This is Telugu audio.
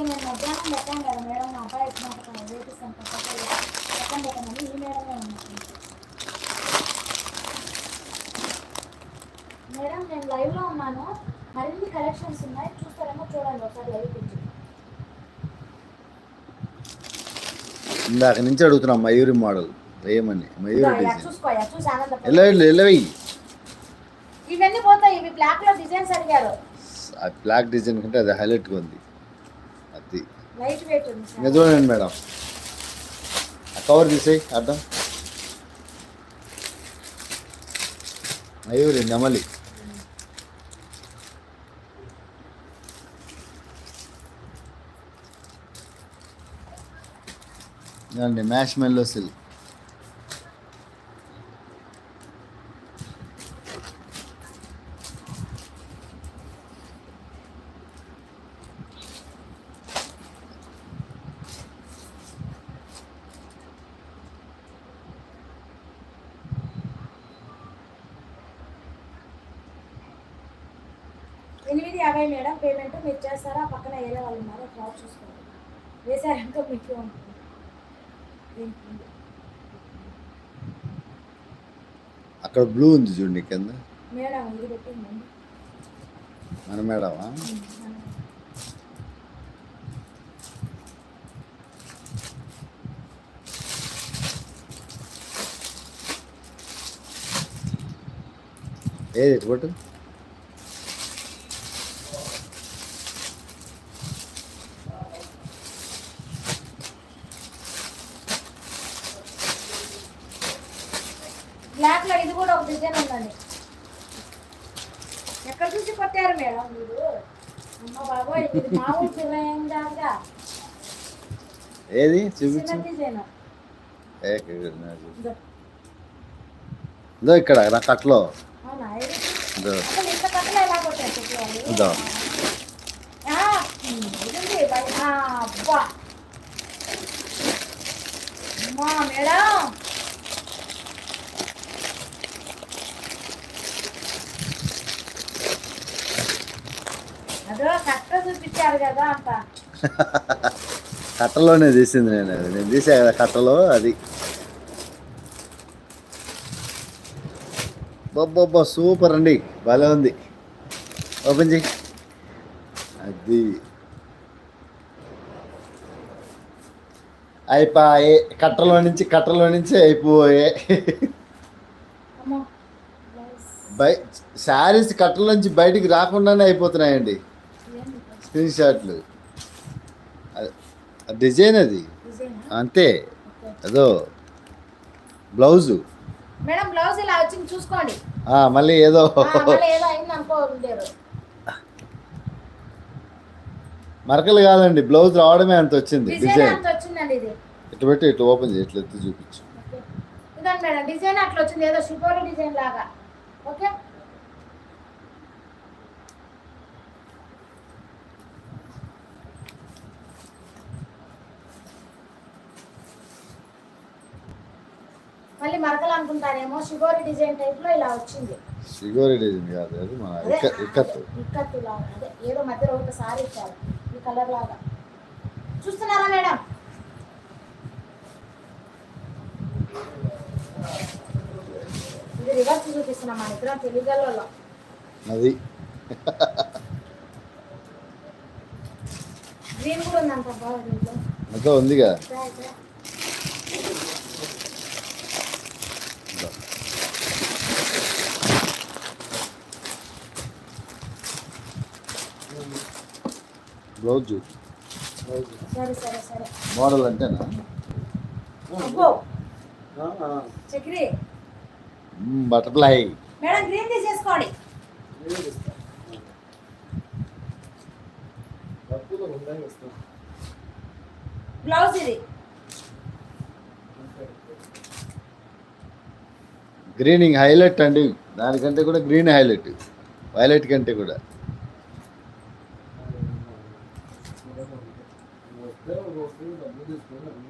మధ్యాహ్నం పెట్టాం కదా మేడం మా అబ్బాయి ఈ మేడమే ఉన్నట్టు మేడం నేను లైవ్లో ఉన్నాను మరిన్ని కలెక్షన్స్ ఉన్నాయి చూస్తారేమో చూడండి ఒకసారి లైవ్ పిచ్చి ఇందాక నుంచి అడుగుతున్నాం మయూరి మోడల్ వేయమని మయూరి డిజైన్ ఇవన్నీ పోతాయి ఇవి బ్లాక్లో డిజైన్స్ అడిగారు ఆ బ్లాక్ డిజైన్ కంటే అది హైలైట్గా ఉంది. అది. చూడండి మేడం. ఆ కవర్ తీసేయి అర్థం? మయూరి నెమలి. మ్యాష్ మెల్లో సిల్ యాభై మేడం పేమెంట్ మీరు చేస్తారా? పక్కన వేరే వాళ్ళు ఉన్నారు. క్రాప్ చూసుకోండి వేసారంటే మీకు ఉంటుంది? అక్కడ బ్లూ ఉంది చూడండి కింద. మేడం ఇది పెట్టిందండి మన మేడమా? ఏది కొట్టు? బ్లాక్లో ఇది కూడా ఒక డిజైన్ ఉందండి. ఎక్కడ చూసి కొట్టారు మేడం మీరు? అమ్మ బాబోయ్ ఇది మామూలు డిజైన్ కాదుగా ఏది? చూపించు. డిజైన్ ఇదో. ఇక్కడ నా కట్లో. ఇది. ఇదో అసలు ఇంత కట్టలు ఎలా కొట్టారు చెప్పాలి ఇదో ఇది ఉంది, బయ- ఆ, అబ్బా అమ్మా మేడం అదో కట్ట చూపించారు కదా అంత కట్టలోనే తీసింది నేను. అది నేను తీసా కదా కట్టలో అది. బొబ్బొబ్బో సూపర్ అండి. భలే ఉంది. ఓపెన్ చేయి. అది. అయిపోయే. కట్టలో నుంచి కట్టలో నుంచి అయిపోయే. బై శారీస్ కట్టల నుంచి బయటికి రాకుండానే అయిపోతున్నాయండి. స్క్రీన్ షాట్లు. డిజైన్ అది? అంతే. అదో బ్లౌజు. మేడం బ్లౌజ్ ఇలా వచ్చింది చూసుకోండి. ఆ, మళ్ళీ ఏదో. మరకలు కాదండి బ్లౌజ్ రావడమే అంత వచ్చింది డిజైన్ ఇటు పెట్టి ఇటు ఓపెన్ చేయి ఇట్లా ఎత్తి చూపించు. ఓకే. ఇదండి మేడం డిజైన్ అట్లా వచ్చింది ఏదో డిజైన్ లాగా. ఓకే? మళ్ళీ మరకలు అనుకుంటారేమో షిగోరి డిజైన్ టైప్లో ఇలా వచ్చింది. షిగోరి డిజైన్ కాదు అది మన ఇక్కత్తు ఇక్కత్తు లాగా అదే ఏదో మధ్యలో ఒక సారీ ఇచ్చారు ఈ కలర్ లాగా. చూస్తున్నారా మేడం? ఇది రివర్స్ చూపిస్తున్నాం మన ఇద్దరం తెలుగులో అది. గ్రీన్ కూడా ఉందంట బాగా దీంట్లో. అంతా బ్లౌజ్? మోడల్ అంటేనా? బటర్ఫ్లై. మేడం గ్రీన్ తీసేసుకోండి. బ్లౌజ్ ఇది. గ్రీనింగ్ హైలైట్ అండి. దానికంటే కూడా గ్రీన్ హైలైట్ వైలెట్ కంటే కూడా. business. Uh,